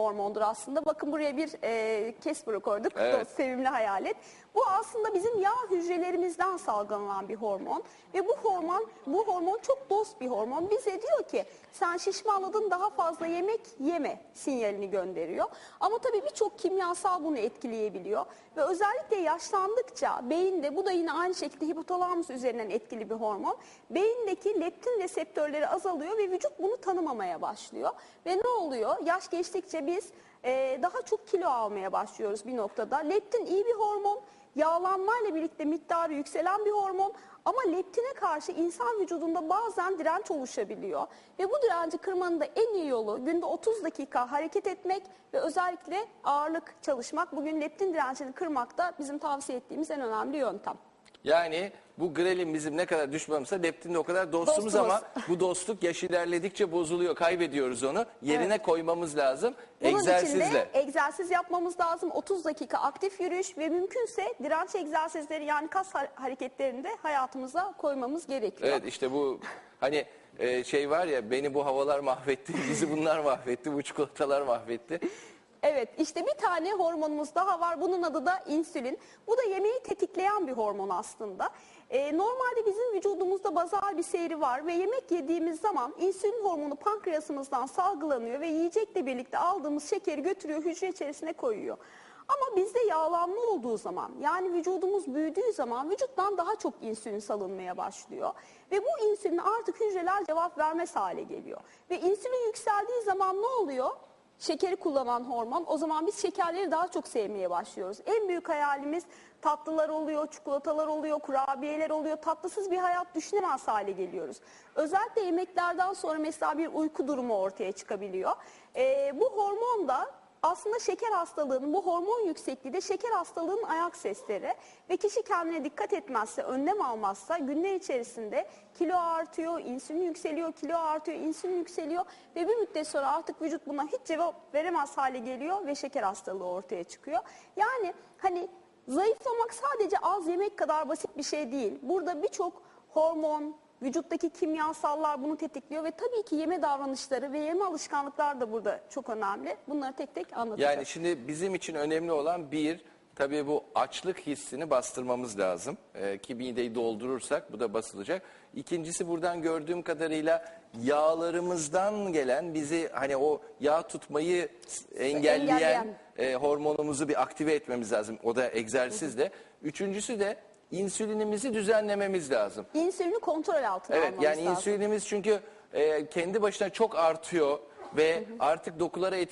hormondur aslında. Bakın buraya bir e, Casper'ı koyduk. Evet. Sevimli hayalet. Bu aslında bizim yağ hücrelerimizden salgılanan bir hormon ve bu hormon bu hormon çok dost bir hormon. Bize diyor ki sen şişmanladın daha fazla yemek yeme sinyalini gönderiyor. Ama tabii birçok kimyasal bunu etkileyebiliyor ve özellikle yaşlandıkça beyinde bu da yine aynı şekilde hipotalamus üzerinden etkili bir hormon. Beyindeki leptin reseptörleri azalıyor ve vücut bunu tanımamaya başlıyor. Ve ne oluyor? Yaş geçtikçe biz e, daha çok kilo almaya başlıyoruz bir noktada. Leptin iyi bir hormon. Yağlanmayla birlikte miktarı yükselen bir hormon. Ama leptine karşı insan vücudunda bazen direnç oluşabiliyor. Ve bu direnci kırmanın da en iyi yolu günde 30 dakika hareket etmek ve özellikle ağırlık çalışmak. Bugün leptin direncini kırmak da bizim tavsiye ettiğimiz en önemli yöntem. Yani bu grelin bizim ne kadar düşmanımızsa leptin de o kadar dostumuz, Dostumuz. ama bu dostluk yaş ilerledikçe bozuluyor, kaybediyoruz onu. Yerine koymamız lazım Bunun için de egzersizle. egzersiz yapmamız lazım. 30 dakika aktif yürüyüş ve mümkünse direnç egzersizleri yani kas har- hareketlerini de hayatımıza koymamız gerekiyor. Evet işte bu hani e, şey var ya beni bu havalar mahvetti, bizi bunlar mahvetti, bu çikolatalar mahvetti. Evet işte bir tane hormonumuz daha var. Bunun adı da insülin. Bu da yemeği tetikleyen bir hormon aslında. Ee, normalde bizim vücudumuzda bazal bir seyri var ve yemek yediğimiz zaman insülin hormonu pankreasımızdan salgılanıyor ve yiyecekle birlikte aldığımız şekeri götürüyor hücre içerisine koyuyor. Ama bizde yağlanma olduğu zaman yani vücudumuz büyüdüğü zaman vücuttan daha çok insülin salınmaya başlıyor. Ve bu insülin artık hücreler cevap vermez hale geliyor. Ve insülin yükseldiği zaman ne oluyor? Şekeri kullanan hormon. O zaman biz şekerleri daha çok sevmeye başlıyoruz. En büyük hayalimiz tatlılar oluyor, çikolatalar oluyor, kurabiyeler oluyor. Tatlısız bir hayat düşünemez hale geliyoruz. Özellikle yemeklerden sonra mesela bir uyku durumu ortaya çıkabiliyor. Ee, bu hormon da aslında şeker hastalığının bu hormon yüksekliği de şeker hastalığının ayak sesleri ve kişi kendine dikkat etmezse, önlem almazsa günler içerisinde kilo artıyor, insülin yükseliyor, kilo artıyor, insülin yükseliyor ve bir müddet sonra artık vücut buna hiç cevap veremez hale geliyor ve şeker hastalığı ortaya çıkıyor. Yani hani zayıflamak sadece az yemek kadar basit bir şey değil. Burada birçok hormon, Vücuttaki kimyasallar bunu tetikliyor ve tabii ki yeme davranışları ve yeme alışkanlıklar da burada çok önemli. Bunları tek tek anlatacağız. Yani şimdi bizim için önemli olan bir, tabii bu açlık hissini bastırmamız lazım. Ee, ki mideyi doldurursak bu da basılacak. İkincisi buradan gördüğüm kadarıyla yağlarımızdan gelen bizi hani o yağ tutmayı engelleyen, Engelleyen. e, hormonumuzu bir aktive etmemiz lazım. O da egzersizle. Üçüncüsü de insülinimizi düzenlememiz lazım. İnsülini kontrol altına Evet almamız yani lazım. insülinimiz çünkü e, kendi başına çok artıyor ve artık dokulara etki